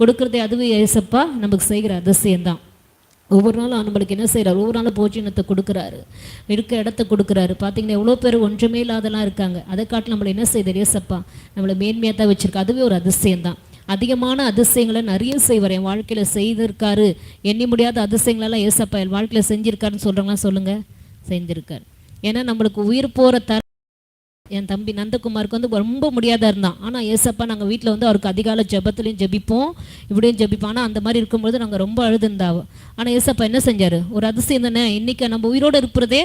கொடுக்கறதே அதுவே ஏசப்பா நமக்கு செய்கிற அதிசயம்தான். ஒவ்வொரு நாளும் நம்மளுக்கு என்ன செய்கிறார் ஒவ்வொரு நாளும் போஜனத்தை கொடுக்குறாரு. இருக்க இடத்த கொடுக்குறாரு. பார்த்தீங்கன்னா எவ்வளோ பேர் ஒன்றுமே இல்லாதெல்லாம் இருக்காங்க. அதை காட்டில் நம்மளை என்ன செய்தார் ஏசப்பா? நம்மளை மேன்மையாக தான் வச்சுருக்கு. அதுவே ஒரு அதிசயம்தான். அதிகமான அதிசயங்களை நிறைய செய்வார். என் வாழ்க்கையில் செய்திருக்காரு. எண்ணி முடியாத அதிசயங்களெல்லாம் ஏசப்பா என் வாழ்க்கையில் செஞ்சுருக்காருன்னு சொல்கிறாங்களா சொல்லுங்கள் செஞ்சிருக்காரு. ஏன்னா நம்மளுக்கு உயிர் போகிற தர என் தம்பி நந்தகுமாருக்கு வந்து ரொம்ப முடியாத இருந்தான். ஆனால் ஏசப்பா நாங்கள் வீட்டில் வந்து அவருக்கு அதிகால ஜெபத்துலையும் ஜெபிப்போம். இப்படியும் ஜபிப்போம். ஆனால் அந்த மாதிரி இருக்கும்பொழுது நாங்கள் ரொம்ப அழுதுந்தாவோ ஆனால் ஏசப்பா என்ன செஞ்சார்? ஒரு அதிசயம் தானே? இன்றைக்கி நம்ம உயிரோடு இருக்கிறதே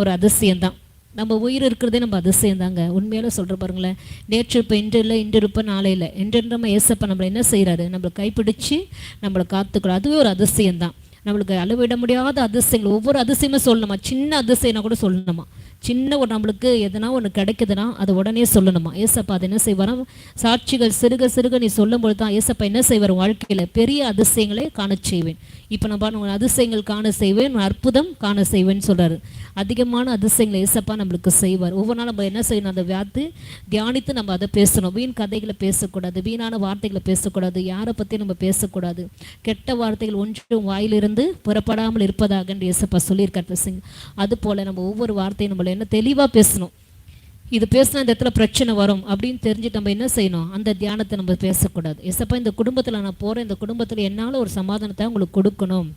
ஒரு அதிசயம் தான். நம்ம உயிர் இருக்கிறதே நம்ம அதிசயம் தாங்க. உண்மையில சொல்கிற பாருங்களேன். நேற்று இப்போ இன்று இல்லை இன்று இருப்ப நாளையில் இல்லை. ஏசப்பா நம்மளை என்ன செய்கிறாரு நம்மளை கைப்பிடிச்சு நம்மளை காத்துக்கிறோம் அதுவே ஒரு அதிசயம் தான். நம்மளுக்கு அளவிட முடியாத அதிசயங்கள். ஒவ்வொரு அதிசயமும் சொல்லணுமா? சின்ன அதிசயம்னா கூட சொல்லணுமா? சின்ன ஒரு நம்மளுக்கு எதனா ஒன்று கிடைக்குதுன்னா அது உடனே சொல்லணுமா? ஏசப்பா அது என்ன செய்வாராம் சாட்சிகள் சிறுக சிறுக நீ சொல்லும்போது தான் ஏசப்பா என்ன செய்வார் வாழ்க்கையில்? பெரிய அதிசயங்களை காண செய்வேன். இப்போ நான் பாருங்க அதிசயங்கள் காண செய்வேன் அற்புதம் காண செய்வேன்னு சொல்கிறார் அதிகமான அதிசயங்களை ஏசப்பா நம்மளுக்கு செய்வார். ஒவ்வொரு நாள் நம்ம என்ன செய்யணும்? அந்த வியாத்து தியானித்து நம்ம அதை பேசணும். வீண் கதைகளை பேசக்கூடாது வீணான வார்த்தைகளை பேசக்கூடாது யாரை பற்றி நம்ம பேசக்கூடாது. கெட்ட வார்த்தைகள் ஒன்றும் வாயிலிருந்து புறப்படாமல் இருப்பதாக என்று ஏசப்பா சொல்லியிருக்கார் சிங் அது போல் நம்ம ஒவ்வொரு வார்த்தையும் நம்மளை என்ன தெளிவாக பேசணும். இது பேசினா இந்த இடத்துல பிரச்சனை வரும் அப்படின்னு தெரிஞ்சுட்டு நம்ம என்ன செய்யணும்? அந்த தியானத்தை நம்ம பேசக்கூடாது. எசப்பா இந்த குடும்பத்தில் நான் போகிறேன் இந்த குடும்பத்தில் என்னால் ஒரு சமாதானத்தை உங்களுக்கு கொடுக்கணும்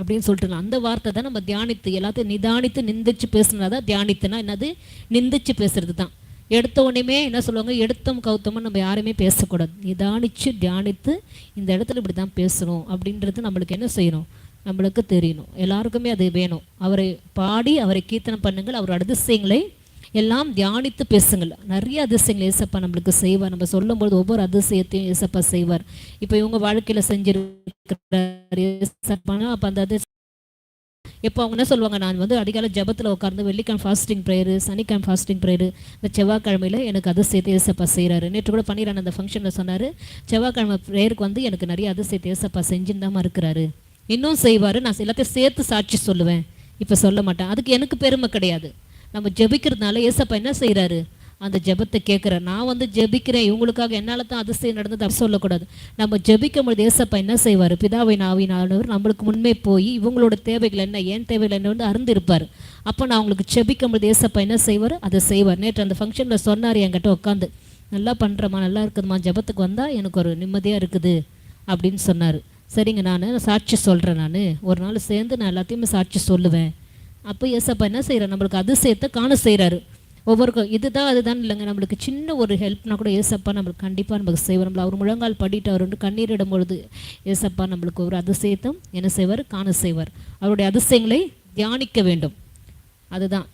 அப்படின்னு சொல்லிட்டு அந்த வார்த்தை தான் நம்ம தியானித்து எல்லாத்தையும் நிதானித்து நிந்திச்சு பேசுனா தான் தியானித்துனா என்னது? நிந்திச்சு பேசுறது தான். எடுத்த உடனே என்ன சொல்லுவாங்க? எடுத்தம் கௌத்தமும் நம்ம யாருமே பேசக்கூடாது. நிதானிச்சு தியானித்து இந்த இடத்துல இப்படி தான் பேசணும் அப்படின்றது நம்மளுக்கு என்ன செய்யணும்? நம்மளுக்கு தெரியணும். எல்லாருக்குமே அது வேணும். அவரை பாடி அவரை கீர்த்தனம் பண்ணுங்கள். அவர் அதிசயங்களை எல்லாம் தியானித்து பேசுங்கள். நிறைய அதிசயங்கள் ஏசப்பா நம்மளுக்கு செய்வார். நம்ம சொல்லும்போது ஒவ்வொரு அதிசயத்தையும் ஏசப்பா செய்வார். இப்போ இவங்க வாழ்க்கையில் செஞ்சிருக்கிறார். ஏசப்பானா அப்போ அந்த அதிசயம் இப்போ அவங்க என்ன சொல்லுவாங்க? நான் வந்து அதிகாலை ஜபத்தில் உட்காந்து வெள்ளிக்கிழமை ஃபாஸ்டிங் ப்ரேயரு சனிக்கிழமை ஃபாஸ்டிங் ப்ரேயரு இந்த செவ்வாய்க்கிழமையில் எனக்கு அதிசயத்தை ஏசப்பா செய்கிறாரு நேற்று கூட பண்ணிடுறான் அந்த ஃபங்க்ஷனில் சொன்னார். செவ்வாய்க்கிழமை ப்ரேயருக்கு வந்து எனக்கு நிறைய அதிசயத்தை ஏசப்பா செஞ்சுன்னு தான் இருக்கிறாரு. இன்னும் செய்வார். நான் எல்லாத்தையும் சேர்த்து சாட்சி சொல்லுவேன். இப்போ சொல்ல மாட்டேன். அதுக்கு எனக்கு பெருமை கிடையாது. நம்ம ஜெபிக்கிறதுனால ஏசப்பா என்ன செய்கிறாரு அந்த ஜெபத்தை கேட்குறேன் நான் வந்து ஜெபிக்கிறேன். இவங்களுக்காக என்னால் தான் அதிசயம் நடந்தது அப்படி சொல்லக்கூடாது. நம்ம ஜெபிக்கும் பொழுது ஏசப்பா என்ன செய்வார்? பிதாவை நாவினானவர் நம்மளுக்கு முன்னே போய் இவங்களோட தேவைகள் என்ன ஏன் தேவைகள் என்ன வந்து அருந்திருப்பார் அப்போ நான் அவங்களுக்கு ஜெபிக்கும் பொழுது ஏசப்பா என்ன செய்வார்? அதை செய்வார். நேற்று அந்த ஃபங்க்ஷனில் சொன்னார் என்கிட்ட உட்காந்து நல்லா பண்ணுறம்மா நல்லா இருக்குதுமா ஜெபத்துக்கு வந்தால் எனக்கு ஒரு நிம்மதியாக இருக்குது. அப்படின்னு சொன்னார். சரிங்க நான் சாட்சி சொல்கிறேன் நான். ஒரு நாள் சேர்ந்து நான் எல்லாத்தையுமே சாட்சி சொல்லுவேன். அப்போ ஏசப்பா என்ன செய்கிறார் நம்மளுக்கு அதிசயத்தை காண செய்கிறாரு ஒவ்வொருக்கும் இதுதான் அதுதான் இல்லைங்க. நம்மளுக்கு சின்ன ஒரு ஹெல்ப்னா கூட ஏசப்பா நம்மளுக்கு கண்டிப்பாக நம்மளுக்கு செய்வார். நம்மள அவர் முழங்கால் படிட்டு அவர் வந்து கண்ணீரிடும் பொழுது ஏசப்பா நம்மளுக்கு ஒரு அதிசயத்தும் என்ன செய்வார்? காண செய்வார். அவருடைய அதிசயங்களை தியானிக்க வேண்டும். அதுதான்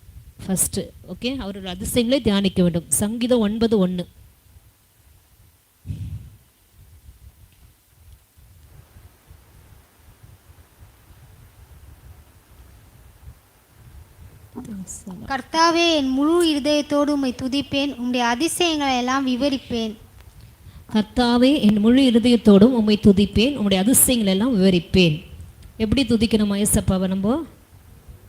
ஃபஸ்ட்டு ஓகே அவருடைய அதிசயங்களை தியானிக்க வேண்டும். சங்கீதம் ஒன்பது ஒன்று கர்த்தாவே என் முழு இருதயத்தோடு உம்மை துதிப்பேன். உம்முடைய அதிசயங்களை எல்லாம் விவரிப்பேன். கர்த்தாவே என் முழு இருதயத்தோடும் உம்மை துதிப்பேன். உம்முடைய அதிசயங்கள் எல்லாம் விவரிப்பேன். எப்படி துதிக்கணுமா ஏசப்பாவை நம்ம?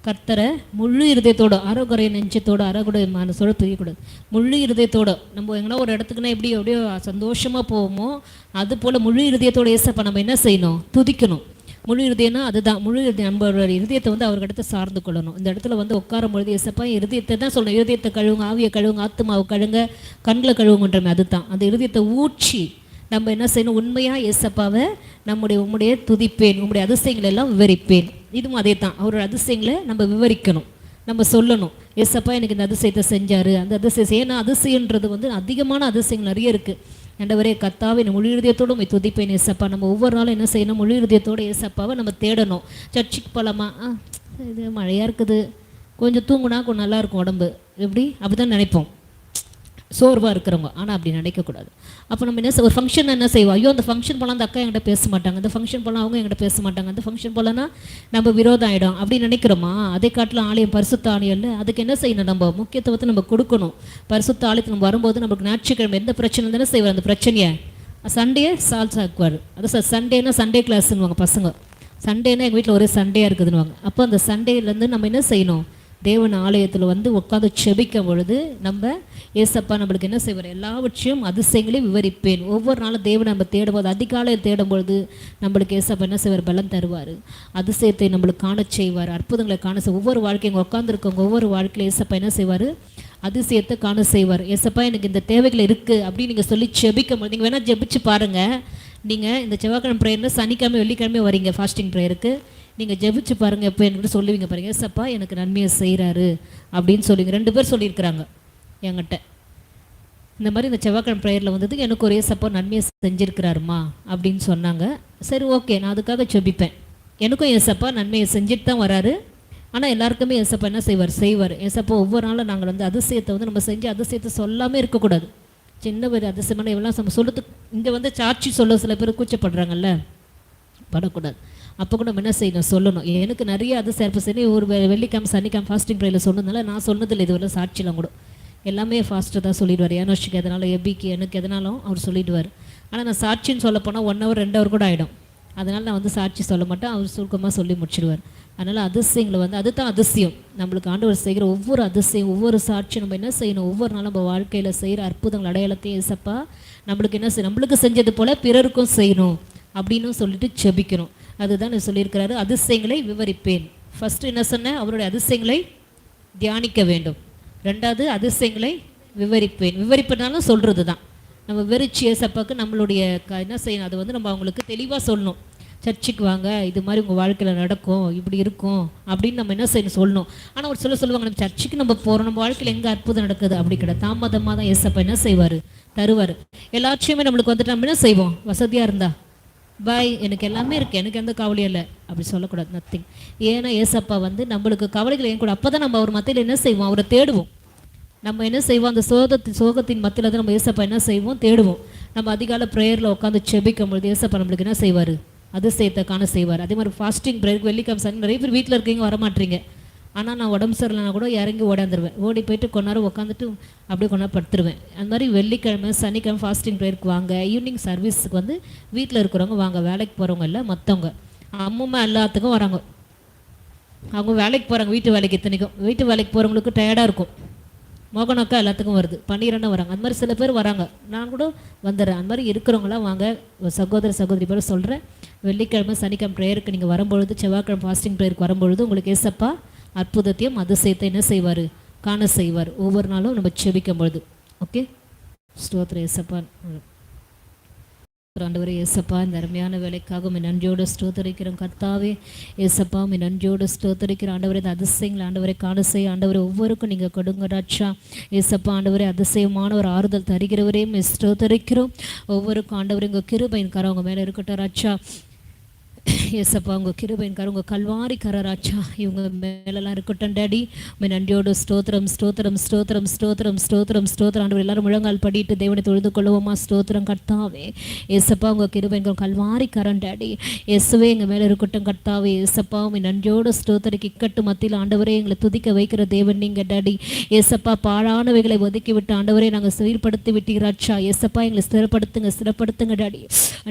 கர்த்தரை முழு இருதயத்தோட அறகுறை நெஞ்சத்தோட அறகுறை மனசோட துதிக்கக்கூடாது. முழு இருதயத்தோட நம்ம எங்கன்னா ஒரு இடத்துக்குன்னா எப்படி எப்படியோ சந்தோஷமாக போவோமோ அது போல் முழு இருதயத்தோட ஏசப்பா நம்ம என்ன செய்யணும்? துதிக்கணும். முழு இருதயம்னா அதுதான். முழு இருதயம் நம்மளோட இருதயத்தை வந்து அவர்கிட்ட சார்ந்து கொள்ளணும். இந்த இடத்துல வந்து உட்காரும் பொழுது இசப்பா இருதயத்தை தான் சொல்லணும் இருதயத்தை கழுவுங்க ஆவியை கழுவுங்க ஆத்துமாவை கழுங்க கண்களை கழுவுங்கன்றமே அதுதான். அந்த இருதயத்தை ஊற்றி நம்ம என்ன செய்யணும்? உண்மையாக ஏசப்பாவை நம்முடைய உம்முடைய துதிப்பேன். உம்முடைய அதிசயங்களை எல்லாம் விவரிப்பேன். இதுவும் அதே தான் அவரோட அதிசயங்களை நம்ம விவரிக்கணும். நம்ம சொல்லணும். ஏசப்பா எனக்கு இந்த அதிசயத்தை செஞ்சார். அந்த அதிசயம் ஏன்னா அதிசயன்றது வந்து அதிகமான அதிசயங்கள் நிறைய இருக்குது ஆண்டவரே கத்தாவை முழு இருதயத்தோடு உண்மை துதிப்பேன் ஏசப்பா. நம்ம ஒவ்வொரு நாளும் என்ன செய்யணும்? முழு இருதயத்தோடு ஏசப்பாவை நம்ம தேடணும். சர்ச்சுக்கு போகலாமா ஆ இது மழையாக இருக்குது. கொஞ்சம் தூங்குனா கொஞ்சம் நல்லாயிருக்கும் உடம்பு. எப்படி? அப்படி தான் நினைப்போம். சோர்வாக இருக்கிறவங்க. ஆனால் அப்படி நினைக்கக்கூடாது. அப்போ நம்ம என்ன ஒரு ஃபங்க்ஷன் என்ன செய்வோம்? ஐயோ அந்த ஃபங்க்ஷன் போனால் அந்த அக்கா என்கிட்ட பேச மாட்டாங்க. அந்த ஃபங்க்ஷன் போனால் அவங்க என்கிட்ட பேச மாட்டாங்க. அந்த ஃபங்க்ஷன் போலனா நம்ம விரோதம் ஆகிடும் அப்படி நினைக்கிறோமா? அதே காட்டில் ஆலயம் பரிசுத்த ஆலயம் அதுக்கு என்ன செய்யணும் நம்ம? முக்கியத்துவத்தை நம்ம கொடுக்கணும். பரிசுத்த ஆலயத்தில் நம்ம வரும்போது நமக்கு ஞாயிற்றுக்கிழமை எந்த பிரச்சனை தானே செய்வார் அந்த பிரச்சனையை? சண்டே சால்ஸ் ஆக்குவார். அது சார் சண்டேனா சண்டே கிளாஸ்ன்னுவாங்க பசங்க. சண்டேனா எங்கள் வீட்டில் ஒரே சண்டேயாக இருக்குதுன்னுவாங்க. அப்போ அந்த சண்டேலேருந்து நம்ம என்ன செய்யணும்? தேவன் ஆலயத்தில் வந்து உட்காந்து செபிக்கும் பொழுது நம்ம ஏசப்பா நம்மளுக்கு என்ன செய்வார்? எல்லாவற்றையும் அதிசயங்களையும் விவரிப்பேன். ஒவ்வொரு நாளும் தேவன் நம்ம தேடும்போது அதிகாலையில் தேடும் பொழுது நம்மளுக்கு ஏசப்பா என்ன செய்வார்? பலம் தருவார். அதிசயத்தை நம்மளுக்கு காண செய்வார். அற்புதங்களை காண செய்வார் ஒவ்வொரு வாழ்க்கையும் உட்காந்துருக்கவங்க ஒவ்வொரு வாழ்க்கையில் ஏசப்பா என்ன செய்வார்? அதிசயத்தை காண செய்வார். ஏசப்பா எனக்கு இந்த தேவைகள் இருக்குது அப்படின்னு நீங்கள் சொல்லி செபிக்கும் போது நீங்கள் வேணால் ஜெபிச்சு பாருங்கள் நீங்கள் இந்த செவ்வாய்க்கிழமை ப்ரேயரில் சனிக்கிழமை வெள்ளிக்கிழமை வரீங்க ஃபாஸ்டிங் ப்ரேயருக்கு நீங்கள் ஜெபிச்சு பாருங்கள் எப்போ என்கிட்ட சொல்லுவீங்க பாருங்க ஏசப்பா எனக்கு நன்மையை செய்கிறாரு அப்படின்னு சொல்லுவீங்க. ரெண்டு பேர் சொல்லியிருக்கிறாங்க என்கிட்ட. இந்த மாதிரி இந்த செவ்வாய்க்கிழமை ப்ரேயரில் வந்தது எனக்கு ஒரு ஏசப்பா நன்மையை செஞ்சிருக்கிறாருமா? அப்படின்னு சொன்னாங்க. சரி ஓகே நான் அதுக்காக ஜெபிப்பேன். எனக்கும் ஏசப்பா நன்மையை செஞ்சுட்டு தான் வராரு. ஆனால் எல்லாருக்குமே ஏசப்பா என்ன செய்வார்? செய்வார். ஏசப்பா ஒவ்வொரு நாளும் நாங்கள் வந்து அதிசயத்தை வந்து நம்ம செஞ்சு அதிசயத்தை சொல்லாமல் இருக்கக்கூடாது. சின்ன ஒரு அதிசயமான இவெல்லாம் நம்ம சொல்லுறதுக்கு இங்கே வந்து சாட்சி சொல்ல சில பேர் கூச்சப்படுறாங்கல்ல? படக்கூடாது. அப்போ கூட நம்ம என்ன செய்யணும்? சொல்லணும். எனக்கு நிறைய அது சேர்ப்பு சரி ஒரு வெள்ளிக்கிழமை சனிக்கிழமை ஃபாஸ்டிங் ப்ரேயில் சொன்னதுனால நான் சொன்னதில்லை. இதுவரை சாட்சிலாம் கூட. எல்லாமே ஃபாஸ்ட்டாக தான் சொல்லிடுவார். ஏனோஷிக்கு எதனாலும் எபிக்கு எனக்கு எதனாலும் அவர் சொல்லிடுவார். ஆனால் நான் சாட்சின்னு சொல்ல போனால் ஒன் ஹவர் ரெண்டு ஹவர் கூட ஆகிடும் அதனால் நான் வந்து சாட்சி சொல்ல மாட்டேன். அவர் சுருக்கமாக சொல்லி முடிச்சிடுவார். அதனால் அதிசயங்களை வந்து அதுதான் அதிசயம். நம்மளுக்கு ஆண்டவர் செய்கிற ஒவ்வொரு அதிசயம் ஒவ்வொரு சாட்சியும் நம்ம என்ன செய்யணும்? ஒவ்வொரு நாளும் நம்ம வாழ்க்கையில் செய்கிற அற்புதங்கள் அடையாளத்தையும் ஏசப்பா நம்மளுக்கு என்ன செய்யணும் நம்மளுக்கு செஞ்சது போல் பிறருக்கும் செய்யணும். அப்படின்னு சொல்லிட்டு செபிக்கணும் அதுதான் சொல்லியிருக்கிறாரு அதிசயங்களை விவரிப்பேன். ஃபர்ஸ்ட் என்ன சொன்னேன்? அவருடைய அதிசயங்களை தியானிக்க வேண்டும். ரெண்டாவது அதிசயங்களை விவரிப்பேன். விவரிப்பனாலும் சொல்கிறது தான் நம்ம விவரிச்சு ஏசப்பாக்கு நம்மளுடைய க என்ன செய்யணும்? அது வந்து நம்ம அவங்களுக்கு தெளிவாக சொல்லணும். சர்ச்சுக்கு வாங்க இது மாதிரி உங்கள் வாழ்க்கையில் நடக்கும் இப்படி இருக்கும் அப்படின்னு நம்ம என்ன செய்யணும்? சொல்லணும். ஆனால் ஒரு சில சொல்லுவாங்க நம்ம சர்ச்சுக்கு நம்ம போகிறோம் நம்ம வாழ்க்கையில் எங்கே அற்புதம் நடக்குது? அப்படி கிடையாது. தாமதமாக தான் ஏசப்பா என்ன செய்வார்? தருவார். எல்லாத்தையுமே நம்மளுக்கு வந்துட்டு நம்ம என்ன செய்வோம்? வசதியாக இருந்தால் பாய் எனக்கு எல்லாமே இருக்குது எனக்கு எந்த கவலையும் இல்லை. அப்படி சொல்லக்கூடாது. நத்திங் ஏன்னா ஏசப்பா வந்து நம்மளுக்கு கவலைகள் ஏன் கூட. அப்போ தான் நம்ம அவர் மத்தியில் என்ன செய்வோம்? அவரை தேடுவோம். நம்ம என்ன செய்வோம்? அந்த சோகத்தின் சோகத்தின் மத்தியில் தான் நம்ம ஏசப்பா என்ன செய்வோம்? தேடுவோம். நம்ம அதிகால ப்ரேயரில் உட்காந்து செபிக்கும் பொழுது ஏசப்பா நம்மளுக்கு என்ன செய்வார்? அதிசயத்தை காண செய்வார். அதே மாதிரி ஃபாஸ்டிங் ப்ரேயருக்கு வெள்ளிக்கிழமை சனி நிறைய பேர் வீட்டில் இருக்கீங்க வரமாட்டீங்க. ஆனால் நான் உடம்பு சரியில்லைனா கூட இறங்கி ஓடாந்துருவேன் ஓடி போயிட்டு கொஞ்ச நேரம் உட்காந்துட்டு அப்படியே கொண்டா படுத்துருவேன். அந்த மாதிரி வெள்ளிக்கிழமை சனிக்கிழமை ஃபாஸ்டிங் ப்ரேயருக்கு வாங்க ஈவினிங் சர்வீஸுக்கு வந்து வீட்டில் இருக்கிறவங்க வாங்க வேலைக்கு போகிறவங்க இல்லை மற்றவங்க அம்மம்மா எல்லாத்துக்கும் வராங்க. அவங்க வேலைக்கு போகிறாங்க வீட்டு வேலைக்கு இத்தனைக்கும். வீட்டு வேலைக்கு போகிறவங்களுக்கு டயர்டாக இருக்கும். மோகனக்கா எல்லாத்துக்கும் வருது. பன்னிரெண்டும் வராங்க. அந்த மாதிரி சில பேர் வராங்க. நான் கூட வந்துடுறேன். அந்த மாதிரி இருக்கிறவங்களாம் வாங்க. சகோதர சகோதரி பேர் சொல்கிறேன் வெள்ளிக்கிழமை சனிக்கிழமை ப்ரேயருக்கு நீங்கள் வரும்பொழுது செவ்வாய்க்கிழமை ஃபாஸ்டிங் ப்ரேயருக்கு வரும்பொழுது உங்களுக்கு ஏசப்பா அற்புதத்தையும் அதிசயத்தை என்ன செய்வார்? காண செய்வார். ஒவ்வொரு நாளும் நம்ம செபிக்கும் பொழுது ஓகே ஸ்தோத்திர ஏசப்பா ஆண்டவரே ஏசப்பா இந்த அருமையான வேலைக்காக உம்மை நன்றியோடு ஸ்தோத்தரிக்கிறோம். கர்த்தாவே ஏசப்பா உம்மை நன்றியோடு ஸ்தோத்தரிக்கிறோம். ஆண்டவரே இந்த அதிசயங்கள் ஆண்டவரை காண செய்ய ஆண்டவரை ஒவ்வொருக்கும் நீங்கள் கொடுங்க ராட்சா ஏசப்பா ஆண்டவரே அதிசயமான ஒரு ஆறுதல் தருகிறவரையும் ஸ்தோத்தரிக்கிறோம். ஒவ்வொருக்கும் ஆண்டவரே உங்கள் கிருபையின் கரவங்க மேலே இருக்கட்டும் ராட்சா ஏசப்பா உங்கள் கிருபையின் உங்கள் கல்வாரி கரராச்சா இவங்க மேலெல்லாம் இருக்கட்டும் டேடி. உண்மை நன்றியோடு ஸ்தோத்திரம் ஸ்தோத்திரம் ஸ்தோத்திரம் ஸ்தோத்திரம் ஸ்தோத்திரம் ஸ்தோத்திரம். ஆண்டவர் எல்லாரும் முழங்கால் படிட்டு தேவனை தொழுது கொள்வோமா ஸ்தோத்திரம் கர்த்தாவே. ஏசப்பா உங்கள் கிருபையின் கரம் கல்வாரி கரம் டேடி. இயேசுவே எங்கள் மேலே இருக்கட்டும் கர்த்தாவே. ஏசப்பா உண்மை நன்றியோடு ஸ்தோத்திரிக்கு இக்கட்டு மத்தியில் ஆண்டவரே எங்களை துதிக்க வைக்கிற தேவன் நீங்கள் டேடி. ஏசப்பா பாழானவைகளை ஒதுக்கி விட்டு ஆண்டவரே நாங்கள் சீர்படுத்தி விட்டீராச்சா. ஏசப்பா எங்களை ஸ்திரப்படுத்துங்க ஸ்திரப்படுத்துங்க டாடி.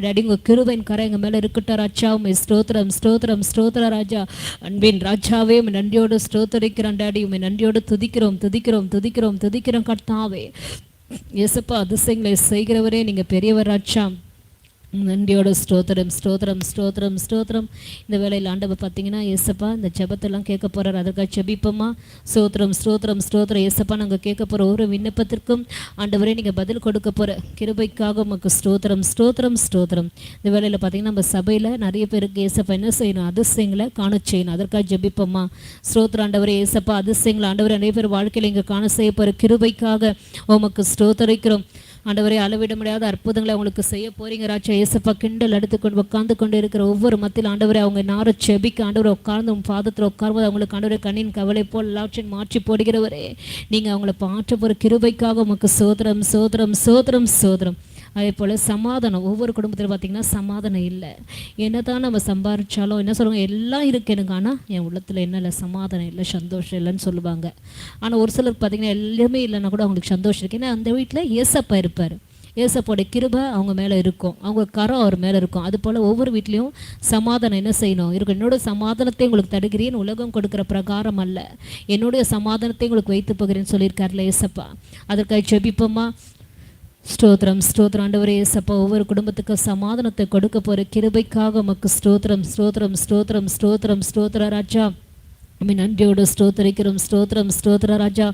டாடி உங்கள் கிருபையின் கரை எங்கள் மேலே இருக்கட்டும் ராச்சா. உண்மை ஸ்தோத்திரம் ஸ்தோத்திரம் ஸ்தோத்திர ராஜா. அன்பின் ராஜாவே உமை நன்றியோடு ஸ்தோத்தரிக்கிறோம் டாடி. உமை நன்றியோடு துதிக்கிறோம் துதிக்கிறோம் துதிக்கிறோம் துதிக்கிறோம் கர்த்தாவே. இயேசப்பா அதிசயங்களை செய்கிறவரே நீங்கள் பெரியவர் ராஜா. நன்றியோட ஸ்தோத்திரம் ஸ்தோத்திரம் ஸ்தோத்திரம் ஸ்தோத்திரம். இந்த வேலையில் ஆண்டவர் பார்த்தீங்கன்னா ஏசப்பா இந்த ஜெபத்தெல்லாம் கேட்க போகிறார் அதற்காக ஜபிப்போமா? ஸ்தோத்திரம் ஸ்தோத்திரம் ஸ்தோத்திரம். ஏசப்பா நாங்கள் கேட்க போகிற ஒரு விண்ணப்பத்திற்கும் ஆண்டவரே நீங்கள் பதில் கொடுக்க போகிற கிருபைக்காக உமக்கு ஸ்தோத்திரம் ஸ்தோத்திரம் ஸ்தோத்திரம். இந்த வேலையில் பார்த்தீங்கன்னா நம்ம சபையில் நிறைய பேருக்கு ஏசப்பா என்ன செய்யணும்? அதிசயங்களை காண செய்யணும். அதற்காக ஜெபிப்போமா? ஸ்தோத்திர ஆண்டவரே ஏசப்பா அதிசயங்களை ஆண்டவரே நிறைய பேர் வாழ்க்கையில் இங்கே காண செய்ய போகிற கிருபைக்காக உமக்கு ஸ்தோத்தரிக்கிறோம். ஆண்டவரை அளவிட முடியாத அற்புதங்களை அவங்களுக்கு செய்ய போறீங்க ராஜா ஏசப்பா கிண்டல் எடுத்துக்கொண்டு உட்கார்ந்து கொண்டு இருக்கிற ஒவ்வொரு மத்தியில் ஆண்டவரை அவங்க நார செபிக்க ஆண்டவரை உட்கார்ந்து உன் பாதத்தில் உட்காரும்போது அவங்களுக்கு ஆண்டவரை கண்ணின் கவலை போல் எல்லாவற்றையும் மாற்றி போடுகிறவரே. நீங்கள் அவங்கள மாற்ற போகிற கிருபைக்காக உமக்கு சோதரம் சோதரம் சோதரம் சோதரம். அதே போல் சமாதானம். ஒவ்வொரு குடும்பத்தில் பார்த்தீங்கன்னா சமாதானம் இல்லை. என்ன தான் நம்ம சம்பாதிச்சாலும் என்ன சொல்லுவாங்க? எல்லாம் இருக்கு எனக்கு. ஆனால் என் உள்ளத்தில் என்ன இல்லை? சமாதானம் இல்லை சந்தோஷம் இல்லைன்னு சொல்லுவாங்க. ஆனால் ஒரு சிலருக்கு பார்த்தீங்கன்னா எல்லாமே இல்லைன்னா கூட அவங்களுக்கு சந்தோஷம் இருக்குது ஏன்னா அந்த வீட்டில் ஏசப்பா இருப்பார். ஏசப்போட கிருபை அவங்க மேலே இருக்கும். அவங்க கரம் அவர் மேலே இருக்கும். அது போல் ஒவ்வொரு வீட்லேயும் சமாதானம் என்ன செய்யணும்? இருக்கும் என்னோட சமாதானத்தை உங்களுக்கு தருகிறேன். உலகம் கொடுக்குற பிரகாரம் அல்ல. என்னுடைய சமாதானத்தை உங்களுக்கு வைத்து போகிறேன்னு சொல்லியிருக்காருல ஏசப்பா. அதற்காக ஜெபிப்போமா? ஸ்தோத்திரம் ஸ்தோத்திரம். ஆண்டவரே ஏசப்பா ஒவ்வொரு குடும்பத்துக்கு சமாதானத்தை கொடுக்க போகிற கிருபைக்காக உமக்கு ஸ்தோத்திரம் ஸ்தோத்திரம் ஸ்தோத்திரம் ஸ்தோத்திரம் ஸ்தோத்திர ராஜா. உம்மை நன்றியோடு ஸ்தோத்தரிக்கிறோம். ஸ்தோத்திரம் ஸ்தோத்திர ராஜா.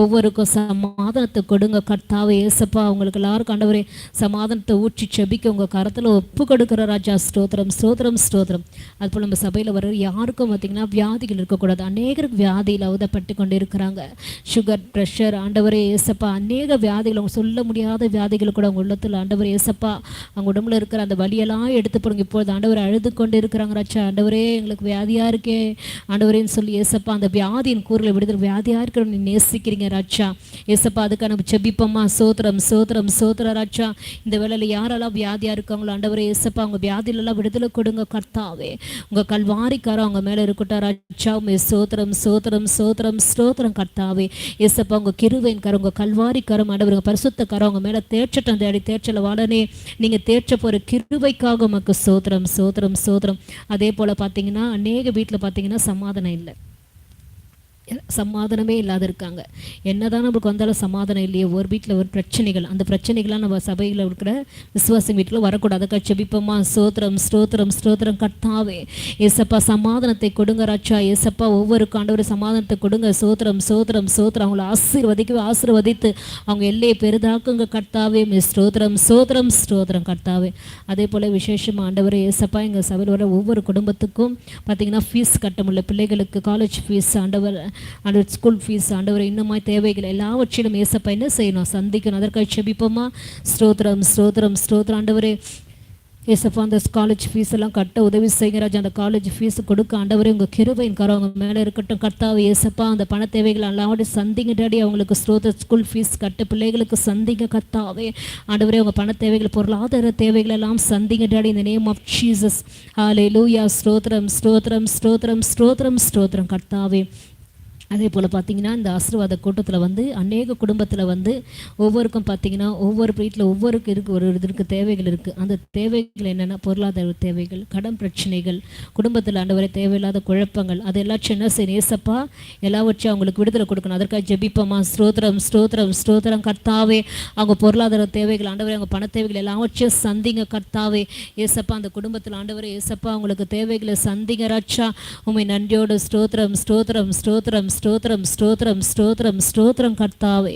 ஒவ்வொருக்கும் சமாதானத்தை கொடுங்க. கர்த்தாவை ஏசப்பா அவங்களுக்கு எல்லாருக்கும் ஆண்டவரே சமாதானத்தை ஊற்றி செபிக்க உங்கள் கரத்தில் ஒப்பு கொடுக்குற ராஜா. ஸ்தோத்திரம் ஸ்தோத்திரம் ஸ்தோத்திரம். அதுபோல் நம்ம சபையில் வர யாருக்கும் பார்த்திங்கன்னா வியாதிகள் இருக்கக்கூடாது. அநேகருக்கு வியாதியில் அவதப்பட்டு கொண்டு இருக்கிறாங்க சுகர் ப்ரெஷர் ஆண்டவரே ஏசப்பா அநேக வியாதிகள் அவங்க சொல்ல முடியாத வியாதிகள் கூட அவங்க உள்ளத்தில். ஆண்டவர் ஏசப்பா அவங்க உடம்புல இருக்கிற அந்த வழியெல்லாம் எடுத்து போடுங்க. இப்பொழுது ஆண்டவர் அழுது கொண்டு இருக்கிறாங்க ராஜா. ஆண்டவரே எங்களுக்கு வியாதியாக இருக்கே. ஆண்டவரேன்னு சொல்லி ஏசப்பா அந்த வியாதியின் கூறுகளை விடுதல் வியாதியாக இருக்கிற நீ நேசிக்கிறீங்க ராஜா. ஏசப்பா அதுக்கான செபிப்பம்மா சோத்திரம் சோத்திரம் சோத்திர ராஜா. இந்த வேலையில் யாரெல்லாம் வியாதியாக இருக்காங்களோ ஆண்டவரே ஏசப்பா அவங்க வியாதியிலலாம் விடுதலை கொடுங்க கர்த்தாவே. உங்கள் கல்வாரிக்காரம் அவங்க மேலே இருக்கட்டும் ராஜா. உமே சோத்திரம் சோத்திரம் சோத்திரம் ஸ்தோத்திரம் கர்த்தாவே. ஏசப்பா உங்கள் கிருவையின் கரம் உங்கள் கல்வாரிக்காரம் ஆண்டவர் உங்கள் அவங்க மேலே தேர்ச்சட்டம் தேடி தேர்ச்சல வாடனே நீங்கள் தேர்ச்ச போகிற கிருவைக்காக உமக்கு சோத்திரம் சோத்திரம் சோத்திரம். அதே போல் பார்த்தீங்கன்னா அநேக வீட்டில் பார்த்தீங்கன்னா சமாதானம் இல்லை. சமாதானமே இல்லாத இருக்காங்க. என்னதான் நம்மளுக்கு வந்தாலும் சமாதானம் இல்லையே ஒரு வீட்டில் ஒரு பிரச்சனைகள் அந்த பிரச்சனைகள்லாம் நம்ம சபையில் இருக்கிற விசுவாசம் வீட்டில் வரக்கூடாது. அதுக்காக செபிப்போமா ஸ்தோத்திரம் ஸ்தோத்திரம் ஸ்தோத்திரம். கர்த்தாவே ஏசப்பா சமாதானத்தை கொடுங்க ராச்சா ஏசப்பா ஒவ்வொரு காண்டவரும் சமாதானத்தை கொடுங்க. சோத்திரம் சோத்திரம் சோத்திரம் அவங்கள ஆசீர்வதிக்கவே ஆசீர்வதித்து அவங்க எல்லையை பெரிதாக்குங்க கர்த்தாவே. மே ஸ்தோத்திரம் சோத்திரம் ஸ்தோத்திரம் கர்த்தாவே. அதே போல் விசேஷமாக ஆண்டவர் ஏசப்பா எங்கள் சபையில் வர ஒவ்வொரு குடும்பத்துக்கும் பார்த்தீங்கன்னா ஃபீஸ் கட்ட முடியல. பிள்ளைகளுக்கு காலேஜ் ஃபீஸ் ஆண்டவர் ஆண்டவர் ஸ்கூல் ஃபீஸ் ஆண்டவர் இன்னமாய் தேவைகள் எல்லாவற்றிலும் ஏசப்பா என்ன செய்யணும்? சந்திக்கணும். அதற்காக செபிப்போமா? ஸ்ரோத்திரம் ஸ்ரோத்ரம் ஸ்தோத்திரம். ஆண்டவரே ஏசப்பா அந்த காலேஜ் ஃபீஸ் எல்லாம் கட்ட உதவி செய்கிறாஜ் ராஜா. அந்த காலேஜ் ஃபீஸ் கொடுக்க ஆண்டவரே உங்கள் கிருபையின் கரம் அவங்க மேலே இருக்கட்டும். கர்த்தாவே ஏசப்பா அந்த பண தேவைகள் எல்லாவற்றையும் சந்திங்க டாடி. அவங்களுக்கு ஸ்ரோத ஸ்கூல் ஃபீஸ் கட்ட பிள்ளைகளுக்கு சந்திங்க கர்த்தாவே. ஆண்டவரே அவங்க பண தேவைகள் பொருளாதார தேவைகள் எல்லாம் சந்திங்க டாடி. இந்த name of Jesus hallelujah ஸ்ரோத்ரம் ஸ்ரோத்ரம் ஸ்ரோத்ரம் ஸ்தோத்திரம் ஸ்தோத்திரம். கர்த்தாவே அதே போல் பார்த்தீங்கன்னா இந்த ஆசீர்வாத கூட்டத்தில் வந்து அநேக குடும்பத்தில் வந்து ஒவ்வொருக்கும் பார்த்தீங்கன்னா ஒவ்வொரு வீட்டில் ஒவ்வொருக்கு இருக்கு ஒரு இதற்கு தேவைகள் இருக்குது அந்த தேவைகள் என்னென்னா பொருளாதார தேவைகள் கடன் பிரச்சனைகள் குடும்பத்தில் ஆண்டவரை தேவையில்லாத குழப்பங்கள் அது எல்லாச்சும் என்ன செய்ய ஏசப்பா எல்லாவற்றையும் அவங்களுக்கு விடுதலை கொடுக்கணும். அதற்காக ஜெபிப்போமா? ஸ்ரோத்திரம் ஸ்ரோத்திரம் ஸ்ரோத்திரம் கர்த்தாவே அவங்க பொருளாதார தேவைகள் ஆண்டவரை அவங்க பண தேவைகள் எல்லாவற்றையும் சந்திங்க கர்த்தாவே. ஏசப்பா அந்த குடும்பத்தில் ஆண்டவரை ஏசப்பா அவங்களுக்கு தேவைகளை சந்திங்க ராட்சா உண்மை நன்றியோடு ஸ்ரோத்திரம் ஸ்ரோத்திரம் ஸ்ரோத்திரம் ஸ்தோத்திரம் ஸ்தோத்திரம் ஸ்தோத்திரம் ஸ்தோத்திரம் கர்த்தாவே.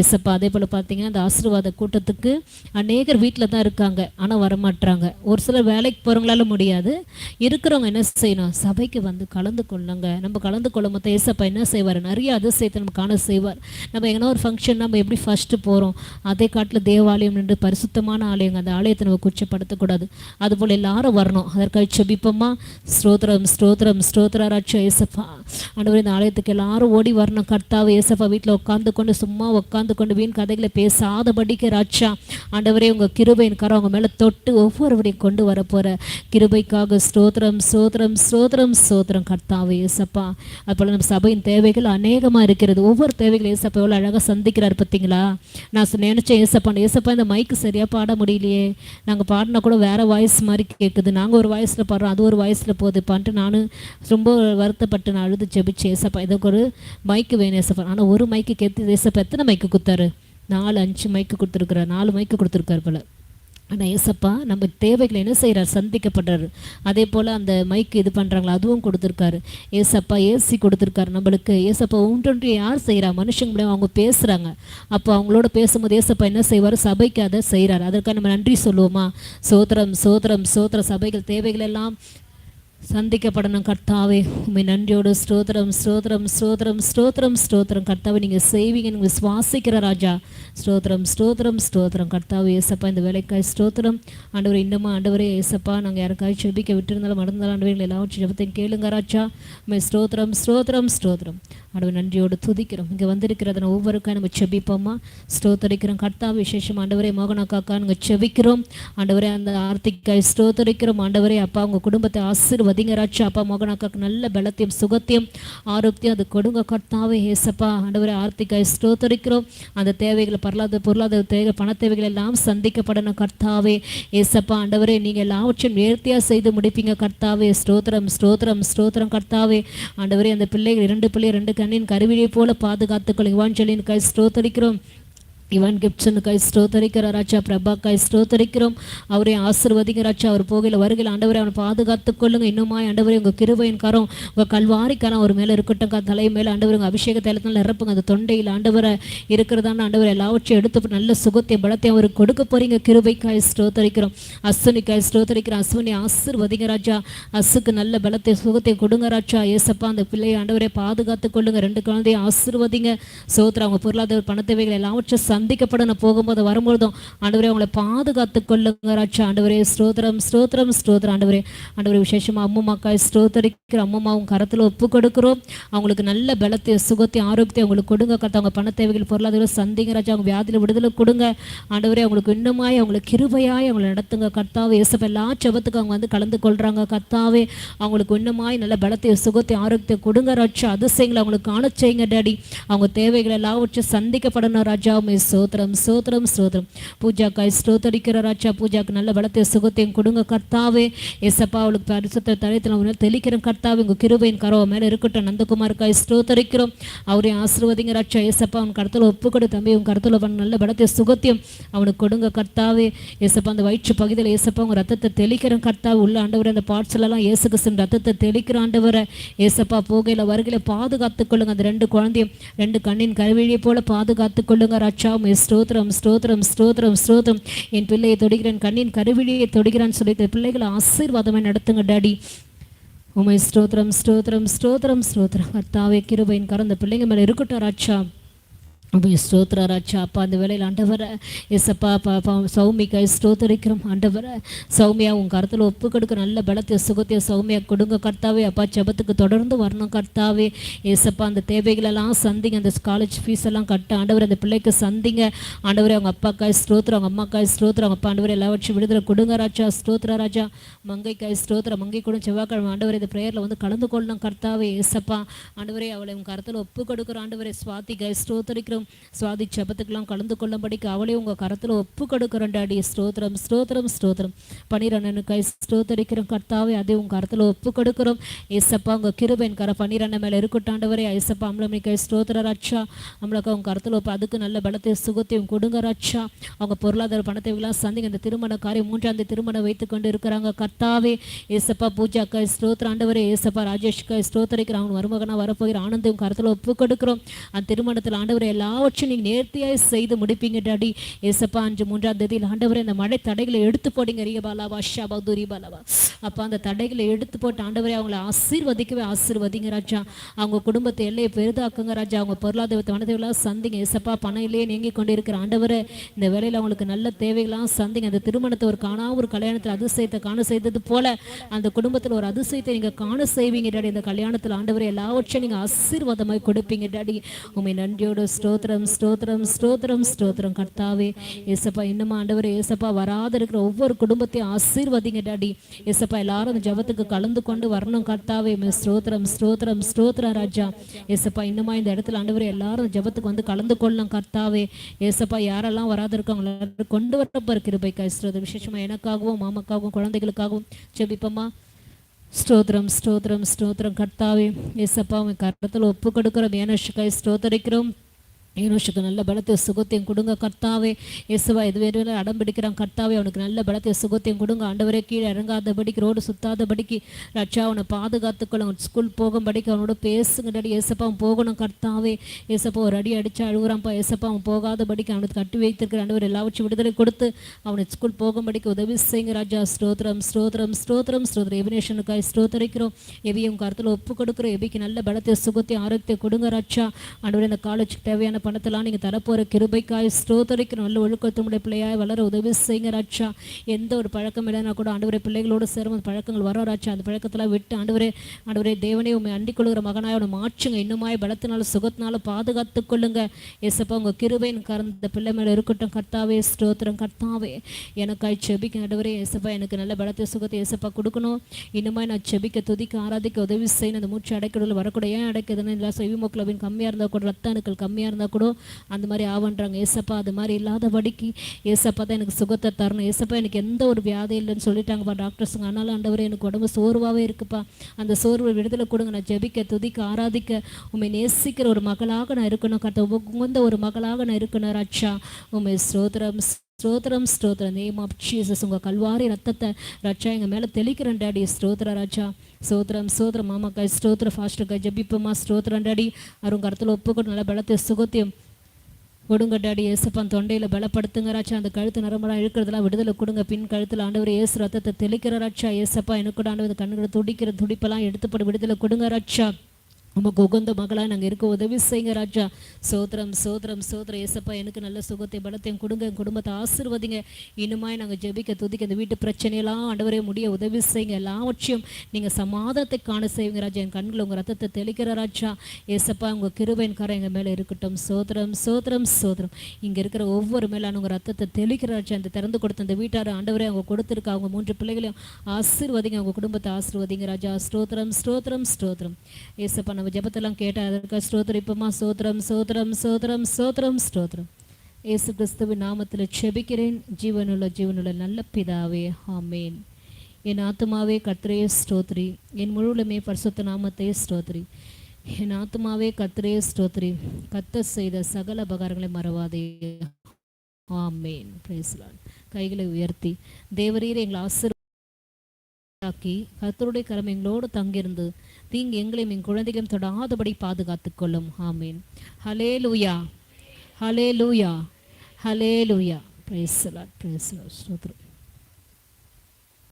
ஏசப்பா அதே போல் பார்த்தீங்கன்னா அந்த ஆசீர்வாத கூட்டத்துக்கு அநேகர் வீட்டில் தான் இருக்காங்க. ஆனால் வரமாட்டாங்க ஒரு சிலர் வேலைக்கு போகிறவங்களால முடியாது. இருக்கிறவங்க என்ன செய்யணும்? சபைக்கு வந்து கலந்து கொள்ளுங்க. நம்ம கலந்து கொள்ளும் மொத்தம் ஏசப்பா என்ன செய்வார்? நிறைய அதிசயத்தை நம்ம காண செய்வார். நம்ம எங்கன்னா ஒரு ஃபங்க்ஷன் நம்ம எப்படி ஃபஸ்ட்டு போகிறோம் அதே காட்டில் தேவாலயம் நின்று பரிசுத்தமான ஆலயங்க அந்த ஆலயத்தை நம்ம குச்சப்படுத்தக்கூடாது அதுபோல் எல்லாரும் வரணும். அதற்காக செபிப்போமா ஸ்தோத்திரம் ஸ்தோத்திரம் ஸ்தோத்திராட்சா ஏசப்பா. ஆண்டவர் இந்த ஆலயத்துக்கு எல்லாரும் ஓடி வரணும். கர்த்தாவை ஏசப்பா வீட்டில் உட்காந்து கொண்டு சும்மா உட்காந்து கொண்டு வீண் கதைகளை பேசாதபடிக்கு ராட்சா ஆண்டவரே உங்கள் கிருபையின் கரம் அவங்க மேலே தொட்டு ஒவ்வொருவரையும் கொண்டு வர போகிற கிருபைக்காக ஸ்தோத்திரம் ஸ்தோத்திரம் ஸ்தோத்திரம் ஸ்தோத்திரம் கர்த்தாவை ஏசப்பா அதுபோல் நம்ம சபையின் தேவைகள் அநேகமாக இருக்கிறது. ஒவ்வொரு தேவைகளும் ஏசப்பா எவ்வளோ அழகாக சந்திக்கிறார் பார்த்தீங்களா? நான் நினச்சேன் நினைச்சேன் ஏசப்பா ஏசப்பா இந்த மைக்கு சரியாக பாட முடியலையே. நாங்கள் பாடினா கூட வேறு வாய்ஸ் மாதிரி கேட்குது நாங்கள் ஒரு வாய்ஸில் பாடுறோம் அது ஒரு வாய்ஸில் போகுதுப்பான்ட்டு நானும் ரொம்ப வருத்தப்பட்டு நான் அழுது ஜெபிச்சு ஏசப்பா இதை ஒரு மைக்கு வேணும் ஏசப்பா. ஆனால் ஒரு மைக்கு கேத்து ஏசப்பா எத்தனை மைக்கு கொடுத்தாரு? நாலு அஞ்சு மைக்கு கொடுத்துருக்குறாரு. நாலு மைக்கு கொடுத்துருக்காரு போல. ஆனால் ஏசப்பா நம்ம தேவைகளை என்ன செய்கிறார் சந்திக்கப்படுறாரு. அதே போல் அந்த மைக்கு இது பண்ணுறாங்களா அதுவும் கொடுத்துருக்காரு. ஏசப்பா ஏசி கொடுத்துருக்காரு நம்மளுக்கு. ஏசப்பா ஒன்றொன்று யார் செய்கிறா மனுஷங்க அவங்க பேசுகிறாங்க அப்போ அவங்களோட பேசும்போது ஏசப்பா என்ன செய்வார்? சபைக்கு அதை செய்கிறார் அதற்காக நம்ம நன்றி சொல்லுவோமா? சோத்திரம் சோத்திரம் சோத்திர சபைகள் தேவைகள் எல்லாம் சந்திக்கப்படணும் கர்த்தாவே. உண்மை நன்றியோடு ஸ்ரோத்திரம் ஸ்ரோத்திரம் ஸ்ரோத்திரம் ஸ்ரோத்திரம் ஸ்ரோத்திரம் கர்த்தாவை நீங்கள் செய்வீங்கன்னு விசுவாசிக்கிற ராஜா. ஸ்ரோத்திரம் ஸ்ரோத்திரம் ஸ்ரோத்திரம் கர்த்தாவே ஏசப்பா இந்த வேலைக்காய் ஸ்தோத்திரம். ஆண்டவர் இன்னமும் ஆண்டவரே ஏசப்பா நாங்கள் யாருக்காவது செபிக்க விட்டிருந்தாலும் மறந்தாலும் ஆண்டவர்கள் எல்லாவற்றையும் ஜபத்தையும் கேளுங்க ராஜா. உண்மை ஸ்ரோத்திரம் ஸ்ரோத்திரம் ஸ்ரோத்திரம் ஆண்டவர் நன்றியோடு துதிக்கிறோம். இங்கே வந்திருக்கிறத ஒவ்வொருக்காய் நம்ம செபிப்போமா ஸ்ரோத்தரிக்கிறோம் கர்த்தா விசேஷம் ஆண்டவரே மோகனாக்காக்கா நாங்கள் செபிக்கிறோம் ஆண்டவரே அந்த ஆர்த்திக்காய் ஸ்ரோத்தரிக்கிறோம் ஆண்டவரே அப்பா உங்கள் குடும்பத்தை ஆசீர்வதி ஆசீர்வதிங்க ராஜா அப்பா மகனாக்காக்கு நல்ல பலத்தையும் சுகத்தையும் ஆரோக்கியம் அது கொடுங்க கர்த்தாவே ஏசப்பா. ஆண்டவரே ஆர்த்திக்காய் ஸ்தோத்தரிக்கிறோம். அந்த தேவைகளை பரலாத பொருளாதார தேவை பண தேவைகள் எல்லாம் சந்திக்கப்படணும் கர்த்தாவே. ஏசப்பா ஆண்டவரே நீங்கள் எல்லாவற்றையும் நேர்த்தியாக செய்து முடிப்பீங்க கர்த்தாவே. ஸ்தோத்திரம் ஸ்தோத்திரம் ஸ்தோத்திரம் கர்த்தாவே. ஆண்டவரே அந்த பிள்ளைகள் இரண்டு பிள்ளை ரெண்டு கண்ணின் கருவியை போல பாதுகாத்துக்கொள்ள இவாஞ்சலின் கை ஸ்தோத்தரிக்கிறோம். இவன் கிப்சனுக்காய் ஸ்தோத்தரிக்கிற ராஜா பிரபாக்காய் ஸ்தோத்தரிக்கிறோம். அவரை ஆசிர்வதிங்க ராஜா அவர் போகையில் வருகையில் ஆண்டவரை அவனை பாதுகாத்துக் கொள்ளுங்க. இன்னுமாய் ஆண்டவரை உங்கள் கிருவையின் கரம் உங்கள் கல்வாரி கரம் அவர் மேலே இருக்கட்டும் க- தலை மேலே ஆண்டவர் உங்கள் அபிஷேக தைலத்தில் நிரப்புங்க. அந்த தொண்டையில் ஆண்டவரை இருக்கிறதான ஆண்டவர் எல்லாவற்றையும் எடுத்து நல்ல சுகத்தையும் பலத்தையும் அவருக்கு கொடுக்க போறீங்க. கிருபைக்காய் ஸ்தோத்தரிக்கிறோம். அஸ்வினிக்காய் ஸ்தோத்தரிக்கிறோம். அஸ்வினி ஆசிர்வதிங்க ராஜா. அசுக்கு நல்ல பலத்தை சுகத்தை கொடுங்க ராஜா. ஏசப்பா அந்த பிள்ளையை ஆண்டவரை பாதுகாத்துக் கொள்ளுங்க. ரெண்டு குழந்தையை ஆசிர்வதிங்க. சோத்ரா அவங்க பொருளாதார பணத்தேவைகள் எல்லாவற்றையும் சந்திக்கப்பட நான் போகும்போது வரும்பொழுதும் ஆண்டவரே அவங்களை பாதுகாத்து கொள்ளுங்க ராஜா. ஆண்டவரே ஸ்ரோத்திரம் ஸ்ரோத்திரம் ஸ்ரோத்திரம் ஆண்டவரே ஆண்டவரே விசேஷமா அம்மாக்காய் ஸ்ரோத்தரிக்கிற அம்மாவும் கரத்தில் ஒப்பு கொடுக்குறோம். அவங்களுக்கு நல்ல பலத்தை சுகத்தை ஆரோக்கியத்தை அவங்களுக்கு கொடுங்க கத்த அவங்க பண தேவைகள் பொருளாதார சந்திங்க ராஜா. அவங்க வியாதியில் விடுதலை கொடுங்க. ஆண்டவரே அவங்களுக்கு இன்னுமாய் அவங்களுக்கு கிருபையாய் அவங்களை நடத்துங்க. கர்த்தாவே இயேசப் எல்லா செபத்துக்கு அவங்க வந்து கலந்து கொள்றாங்க. கர்த்தாவே அவங்களுக்கு இன்னுமாய் நல்ல பலத்தை சுகத்தை ஆரோக்கியத்தை கொடுங்க ராஜா. அதிசயங்களை அவங்களுக்கு காண செய்யுங்க டேடி. அவங்க தேவைகள் எல்லாவற்றும் சந்திக்கப்படணும் ராஜா. மிஸ் ஸ்தோத்திரம் ஸ்தோத்திரம் ஸ்தோத்திரம். பூஜாக்காய் ஸ்தோத்தரிக்கிற ராஜா பூஜாக்கு நல்ல பலத்தை சுகத்தையும் கொடுங்க கர்த்தாவே. எஸ்அப்பா அவளுக்கு பரிசுத்த தரையத்தில் அவங்க தெளிக்கிறோம் கர்த்தாவே. உங்கள் கிருபையின் கரவ மேலே இருக்கட்டும். நந்தகுமாருக்காய் ஸ்தோத்தரிக்கிறோம். அவரை ஆசிர்வதிங்க ராஜா. ஏசப்பா அவன் கருத்தில் ஒப்பு கொடு தம்பி. உன் கருத்தில் பண்ண நல்ல பலத்தை சுகத்தையும் அவனுக்கு கொடுங்க கர்த்தாவே. எஸ்அப்பா அந்த வயிற்று பகுதியில் ஏசப்பா உங்கள் ரத்தத்தை தெளிக்கிறோம் கர்த்தாவே. உள்ள ஆண்டவர் அந்த பாட்ஸ்லலாம் இயேசு கிறிஸ்துவின் ரத்தத்தை தெளிக்கிற ஆண்டவரை. ஏசப்பா போகையில் வருகையில் பாதுகாத்துக் கொள்ளுங்க அந்த ரெண்டு குழந்தையும் ரெண்டு கண்ணின் கருவிழியை போல பாதுகாத்துக் கொள்ளுங்க ராஜா. உமை ஸ்தோத்திரம் ஸ்தோத்திரம் ஸ்தோத்திரம் ஸ்தோத்திரம். என் பிள்ளையை தொடுகிறேன் கண்ணின் கருவிழியை தொடுகிறான்னு சொல்லி பிள்ளைகளை ஆசீர்வாதமாக நடத்துங்க டாடி. உமை ஸ்தோத்திரம் ஸ்தோத்திரம் ஸ்தோத்திரம் ஸ்தோத்திரம். கர்த்தாவே கிருபையின் கரந்த பிள்ளைங்க மேலே இருக்கட்டும் ராட்சா. அப்போ ஸ்தோத்திர ராஜா அப்பா அந்த வேலையில் ஆண்டவரை எசப்பா பாப்பா சௌமிக்கா ஸ்தோத்தரிக்கிறோம். ஆண்டவரை சௌமியா உன் கருத்தில் ஒப்பு கொடுக்க நல்ல பலத்தை சுகத்தை சௌமியா கொடுங்க கர்த்தாவே. அப்பா செபத்துக்கு தொடர்ந்து வரணும் கர்த்தாவே. ஏசப்பா அந்த தேவைகளெல்லாம் சந்திங்க அந்த காலேஜ் ஃபீஸ் எல்லாம் கட்ட ஆண்டவர் அந்த பிள்ளைக்கு சந்திங்க. ஆண்டவரே அவங்க அப்பாக்காய் ஸ்தோத்திரம் அவங்க அம்மாக்காய் ஸ்தோத்திரம். அவங்க அப்பா ஆண்டவர் எல்லாவற்றையும் விடுதலை கொடுங்க ராஜா. ஸ்தோத்திர ராஜா மங்கைக்காய் ஸ்தோத்திரம் மங்கை கூட செவ்வாய்க்கிழமை. ஆண்டவர் இந்த ப்ரேயரில் வந்து கலந்து கொள்ளணும் கர்த்தாவே. ஏசப்பா ஆண்டவரே அவளை உங்க கருத்தில் ஒப்பு கொடுக்குற ஆண்டவரே சுவாதி ஸ்தோத்தரிக்கிற ஸ்தோத்தரிக்கிறோம் சுவாதி ஜெபத்துக்கெல்லாம் கலந்து கொள்ளும்படிக்கு அவளே உங்க கரத்தில் ஒப்பு கொடுக்குறோம் டாடி. ஸ்தோத்திரம் ஸ்தோத்திரம் ஸ்தோத்திரம். பனிரெண்டனுக்காய் ஸ்தோத்தரிக்கிறோம். கர்த்தாவே அதே உங்க கரத்தில் ஒப்பு கொடுக்குறோம். ஏசப்பா உங்க கிருபையின் கர பன்னிரெண்டு மேலே இருக்கட்டாண்டவரே ஐசப்பா ஏசப்பா அம்பளமிக்காய் ஸ்தோத்திர ராட்சா. நம்மளுக்கு அவங்க கரத்தில் ஒப்பு அதுக்கு நல்ல பலத்தை சுகத்தையும் கொடுங்க ராட்சா. அவங்க பொருளாதார பணத்தை எல்லாம் சந்திங்க. இந்த திருமண காரியம் மூன்றாம் தேதி திருமணம் வைத்து கொண்டு இருக்கிறாங்க கர்த்தாவே ஏசப்பா பூஜாக்காய் ஸ்தோத்திர ஆண்டவரே. ஏசப்பா ராஜேஷ்காய் ஸ்தோத்தரிக்கிற அவங்க மருமகனா வரப்போகிற ஆனந்தையும் கருத்தில் ஒப்பு கொடுக்கிறோம். அந்த திருமணத்தில் ஆண்டவரை எல்லாவற்றையும் நீங்கள் நேர்த்தியாக செய்து முடிப்பீங்க டாடி. ஏசப்பா அஞ்சு மூன்றாம் தேதியில் ஆண்டவரை இந்த மழை தடைகளை எடுத்து போடுங்க ரீபாலாவா ஷாபா துரிபாலாவா அப்போ அந்த தடைகளை எடுத்து போட்டு ஆண்டவரை அவங்கள ஆசீர்வதிக்கவே ஆசீர்வதிங்க ராஜா. அவங்க குடும்பத்தை எல்லையை பெரிதாக்குங்க ராஜா. அவங்க பொருளாதார மனதெல்லாம் சந்திங்க. ஏசப்பா பணம் இல்லையே நீங்கி கொண்டு இருக்கிற ஆண்டவரை இந்த வேலையில் அவங்களுக்கு நல்ல தேவைகளாம் சந்திங்க. அந்த திருமணத்தை ஒரு காணா ஒரு கல்யாணத்தில் அதிசயத்தை காண செய்தது போல அந்த குடும்பத்தில் ஒரு அதிசயத்தை நீங்கள் காண செய்வீங்க டாடி. இந்த கல்யாணத்தில் ஆண்டவரை எல்லாவற்றையும் நீங்கள் ஆசீர்வாதமாக கொடுப்பீங்க டாடி. உண்மை நன்றியோட ஸ்தோத்திரம் ஸ்தோத்திரம் ஸ்தோத்திரம் ஸ்தோத்திரம். கர்த்தாவே ஏசப்பா இன்னும் ஆண்டவர் ஏசப்பா வராத இருக்கிற ஒவ்வொரு குடும்பத்தையும் ஆசீர்வதிங்க டாடி. ஏசப்பா எல்லாரும் அந்த ஜெபத்துக்கு கலந்து கொண்டு வரணும் கர்த்தாவே. ஸ்தோத்திரம் ஸ்தோத்திரம் ஸ்தோத்திரம் ராஜா. ஏசப்பா இன்னுமா இந்த இடத்துல ஆண்டவர் எல்லாரும் ஜெபத்துக்கு வந்து கலந்து கொள்ளலாம் கர்த்தாவே. ஏசப்பா யாரெல்லாம் வராத இருக்காங்களோ கொண்டு வரப்ப கிருபை கைஸ்றது விசேஷமா எனக்காகவும் மாமாக்காகவும் குழந்தைகளுக்காகவும் ஜெபிப்போமா ஸ்தோத்திரம் ஸ்தோத்திரம் ஸ்தோத்திரம் கர்த்தாவே. ஏசப்பா உன் கரத்தில் ஒப்பு கொடுக்குறோம் ஏனஷுக்காய் ஸ்தோத்தரிக்கிறோம். ஏனோஷுக்கு நல்ல பலத்தை சுகத்தையும் கொடுங்க கர்த்தாவே இயேசுவா இது வேறு அடம் பிடிக்கிறான் கர்த்தாவே அவனுக்கு நல்ல பலத்தை சுகத்தையும் கொடுங்க ஆண்டவரே கீழே இறங்காதபடிக்கு ரோடு சுத்தாதபடிக்கு ரட்சா அவனை பாதுகாத்துக்கொள்ளும் ஸ்கூல் போகும்படிக்கு அவனோட பேசுங்கடி ஏசப்பா அவன் போகணும் கர்த்தாவே ஏசப்பா ஒரு அடி அடிச்சு அழுகுறான்ப்பா ஏசப்பா அவன் போகாதபடிக்கு அவனுக்கு கட்டி வைத்திருக்கிற ஆண்டவர் எல்லாவற்றையும் விடுதலை கொடுத்து அவனை ஸ்கூல் போகும்படிக்கு உதவி செய்யுங்க ராஜா ஸ்ரோத்ரம் ஸ்ரோத்ரம் ஸ்ரோத்ரம் ஸ்ரோத்ர எவினேஷனுக்காய் ஸ்தோத்தரிக்கிறோம் எவியும் கருத்தில் ஒப்பு கொடுக்குறோம் எபிக்கு நல்ல பலத்தை சுகத்தை ஆரோக்கியத்தை கொடுங்க ராஜா ஆண்டவர் இந்த காலேஜுக்கு தேவையான பணத்தெல்லாம் நீங்கள் தரப்போகிற கிருபைக்காய் ஸ்தோத்தரிக்கிற நல்ல ஒழுக்கத்தினுடைய பிள்ளையாய் வளர உதவி செய்யுங்க ராட்சா எந்த ஒரு பழக்கம் இல்லைனா கூட ஆண்டவரே பிள்ளைகளோடு சேரும் அந்த பழக்கங்கள் வர ராட்சா அந்த பழக்கத்தெல்லாம் விட்டு ஆண்டவரே ஆண்டவரே தேவனே உண்மை அண்டிக் கொள்கிற மகனாய் அவனை மாற்றுங்க இன்னுமாய் பலத்தினால சுகத்தினால பாதுகாத்து கொள்ளுங்க. ஏசப்பா உங்கள் கிருபையின் கறந்த பிள்ளை மேலே இருக்கட்டும். கர்த்தாவே ஸ்தோத்திரம் கர்த்தாவே. எனக்காய் செபிக்க ஆண்டவரே ஏசப்பா எனக்கு நல்ல பலத்தை சுகத்தை ஏசப்பா கொடுக்கணும். இன்னுமாய் நான் செபிக்க துதிக்க ஆராதிக்க உதவி செய்யணும். அந்த மூச்சு அடைக்கிறதுல வரக்கூட ஏன் அடைக்குதுன்னு இல்லை ஹீமோக்ளோபின் கம்மியாக இருந்தால் கூட ரத்த அணுக்கள் கம்மியாக இருந்தால் கூட கூட அந்த மாதிரி ஆவன்றாங்க. ஏசப்பா அது மாதிரி இல்லாதபடிக்கு ஏசப்பா தான் எனக்கு சுகத்தை தரணும். ஏசப்பா எனக்கு எந்த ஒரு வியாதி இல்லைன்னு சொல்லிட்டாங்கப்பா டாக்டர்ஸுங்க ஆனாலும் ஆண்டவரே எனக்கு உடம்பு சோர்வாகவே இருக்குப்பா. அந்த சோர்வை விடுதலை கொடுங்க. நான் ஜெபிக்க துதிக்க ஆராதிக்க. உண்மை நேசிக்கிற ஒரு மகளாக நான் இருக்கணும். கத்த உகந்த ஒரு மகளாக நான் இருக்கணும் ராட்சா உண்மை ஸ்ரோத்ரம் ஸ்ரோத்ரம் ஸ்ரோத்ர நேம் ஆஃப் ஜீசஸ் உங்கள் கல்வாரி ரத்தத்தை ரட்சா எங்கள் மேலே தெளிக்கிறேன் டாடி. ஸ்ரோத்ர ராஜா. சோத்ரம் ஸ்தோத்திரம் மாமாக்காய் ஸ்தோத்திர ஃபாஸ்ட்டுக்காய் ஜபிப்பமா ஸ்தோத்திரம் டாடி. அருங்க கருத்தில் ஒப்புக்கொண்டு நல்ல பலத்தை சுகத்தையும் கொடுங்க டாடி. ஏசப்பான் தொண்டையில் பலப்படுத்துங்க ராச்சா அந்த கழுத்து நரம்பெல்லாம் இழுக்கிறதெல்லாம் விடுதலை கொடுங்க. பின் கழுத்தில் ஆண்டவர் ஏசு ரத்தத்தை தெளிக்கிற ராச்சா ஏசப்பா எனக்கு கூட ஆண்டவர் கண்ணுகளை துடிக்கிற துடிப்பெல்லாம் எடுத்துப்பட்டு விடுதலை கொடுங்க ராச்சா உமக்கு உகந்த மகளாக நாங்கள் இருக்க உதவி செய்யுங்க ராஜா. சோத்திரம் சோத்திரம் சோத்திரம். ஏசப்பா எனக்கு நல்ல சுகத்தை பலத்தையும் கொடுங்க. என் குடும்பத்தை ஆசிர்வதிங்க. இன்னுமாய் நாங்கள் ஜெபிக்க துதிக்க இந்த வீட்டு பிரச்சனையெல்லாம் ஆண்டவரே முடிய உதவி செய்யுங்க. எல்லாவற்றையும் நீங்கள் சமாதானத்தை காண செய்வீங்க ராஜா. என் கண்கள் உங்கள் ரத்தத்தை தெளிக்கிற ராஜா. ஏசப்பா உங்கள் கிருபையின் கரை எங்கள் மேலே இருக்கட்டும். சோத்திரம் சோத்திரம் சோத்திரம். இங்கே இருக்கிற ஒவ்வொரு மேலான உங்கள் ரத்தத்தை தெளிக்கிற ராஜா. இந்த திறந்து கொடுத்த அந்த வீட்டார் ஆண்டவரே அவங்க கொடுத்துருக்கா அவங்க மூன்று பிள்ளைகளையும் ஆசிர்வதிங்க. அவங்க குடும்பத்தை ஆசிர்வதிங்க ராஜா. ஸ்தோத்திரம் ஸ்தோத்திரம் ஸ்தோத்திரம். ஏசப்பா நம்ம ஜெபத்தெல்லாம் கேட்ட அதற்கு ஸ்தோத்திரம். இப்பமா சோத்திரம் சோத்திரம் சோத்திரம் சோத்திரம் ஸ்தோத்திரம். ஏசு கிறிஸ்துவின் நாமத்தில் செபிக்கிறேன். ஜீவனுள்ள ஜீவனுள்ள நல்ல பிதாவே ஆமேன். என் ஆத்துமாவே கர்த்தரே ஸ்தோத்ரி என் முழுவலுமே பரிசுத்த நாமத்தையே ஸ்தோத்ரி என் ஆத்துமாவே கர்த்தரே ஸ்தோத்ரி கத்த செய்த சகல பகாரங்களை மறவாதே. ஆமேன். பேசலான் கைகளை உயர்த்தி தேவரீர் எங்களை ஆசிர்வாக்கி ஆக்கி கர்த்தருடைய கரம் எங்களோடு தங்கியிருந்து தீங்கு எங்களையும் என் குழந்தைகளும் தொடாதபடி பாதுகாத்து கொள்ளும். ஆமீன். ஹலே லூயா ஹலே லூயா ஹலே லூயா பிரைஸ் லார்ட் பிரைஸ் லார்ட்